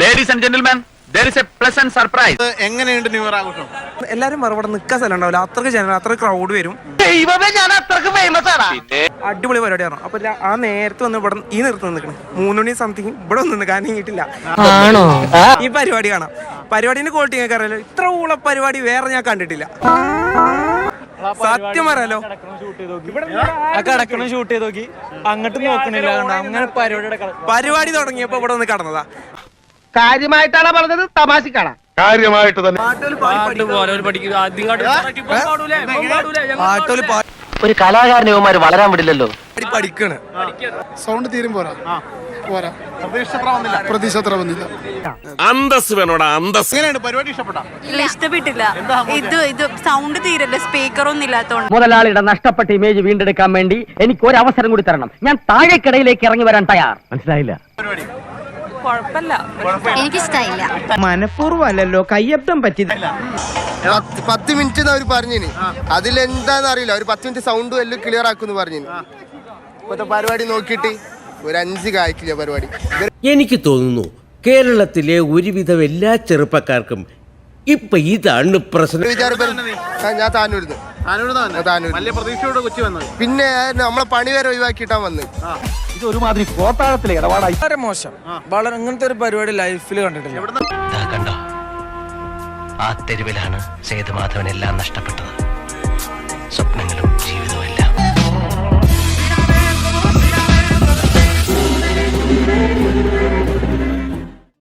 Ladies and gentleman there is a pleasant surprise എങ്ങനെയുണ്ട് new year ആഘോഷം? എല്ലാരും മറുപടി നിക്കാൻ സ്ഥലം ഉണ്ടാവില്ല അത്രയ്ക്ക് ജനം അത്ര ക്രൗഡ് വരും. അടിപൊളി പരിപാടിയാണ്? അപ്പൊ ആ നേരത്തെ വന്ന് ഇവിടെ ഈ നിർത്തി നിൽക്കണം. മൂന്ന് മണി സംതിങ് ഇവിടെ ഒന്നും നിൽക്കാൻ കിട്ടില്ല ഈ പരിപാടി കാണാം. പരിപാടിന്റെ ക്വാളിറ്റി ഞങ്ങൾക്ക് അറിയാലോ. ഇത്ര ഊള പരിപാടി വേറെ ഞാൻ കണ്ടിട്ടില്ല. സത്യം പറയാലോ. കടക്കണം ഷൂട്ട് ചെയ്ത് നോക്കി. അങ്ങോട്ട് നോക്കണില്ല. കണ്ടോ? അങ്ങനെ പരിപാടി കട- പരിപാടി തുടങ്ങിയപ്പോ ഇവിടെ ഒന്ന് കടന്നതാ. കാര്യമായിട്ടാണ് പറഞ്ഞത് തമാശക്കാണ്. കാര്യമായിട്ട് തന്നെ. ഒരു കലാകാരനെ ഇവന്മാര് വളരാൻ വിടില്ലല്ലോ. സൗണ്ട് തീരും പോരാ. പോരാ. പ്രതീക്ഷ അത്ര വന്നില്ല പ്രതീക്ഷ അത്ര അന്തസ് വേണോടാ അന്തസ് പരിപാടി ഇഷ്ടപ്പെട്ടാ? ഇഷ്ടപ്പെട്ടില്ല. ഇത് ഇത് സൗണ്ട് തീരല്ല സ്പീക്കർ ഒന്നും ഇല്ലാത്തോണ്ട്. മുതലാളിയുടെ നഷ്ടപ്പെട്ട ഇമേജ് വീണ്ടെടുക്കാൻ വേണ്ടി എനിക്ക് ഒരു അവസരം കൂടി തരണം. ഞാൻ താഴെക്കിടയിലേക്ക് ഇറങ്ങി വരാൻ തയ്യാർ. മനസ്സിലായില്ല. കുഴപ്പമില്ല. എനിക്കിഷ്ടായില്ല. മനഃപൂർവമല്ലല്ലോ കയ്യപ്പം പറ്റി പത്ത് മിനിറ്റ് അവർ പറഞ്ഞിന്. അതിലെന്താന്ന് അറിയില്ല. ഒരു പത്ത് മിനിറ്റ് സൗണ്ട് എല്ലാം ക്ലിയർ ആക്കുന്ന് പറഞ്ഞിന്. ഇപ്പത്തെ പരിപാടി നോക്കിയിട്ട് ഒരു അഞ്ച് കായ്ക്കില്ല പരിപാടി. എനിക്ക് തോന്നുന്നു കേരളത്തിലെ ഒരുവിധം എല്ലാ ചെറുപ്പക്കാർക്കും ഇപ്പൊ ഇതാണ് പ്രശ്നം. ഞാൻ താനൂരുന്നു. വലിയ പ്രതീക്ഷയോടെ കൊച്ചി വന്നത് പിന്നെ നമ്മളെ പണി വരെ ഒഴിവാക്കിയിട്ടാ വന്ന്. വളരെ മോശം. വളരെ ഇങ്ങനത്തെ ഒരു പരിപാടി ലൈഫിൽ കണ്ടിട്ടില്ല. കണ്ടോ? ആ തെരുവിലാണ് സേതുമാധവൻ എല്ലാം നഷ്ടപ്പെട്ടത്. സ്വപ്നങ്ങളും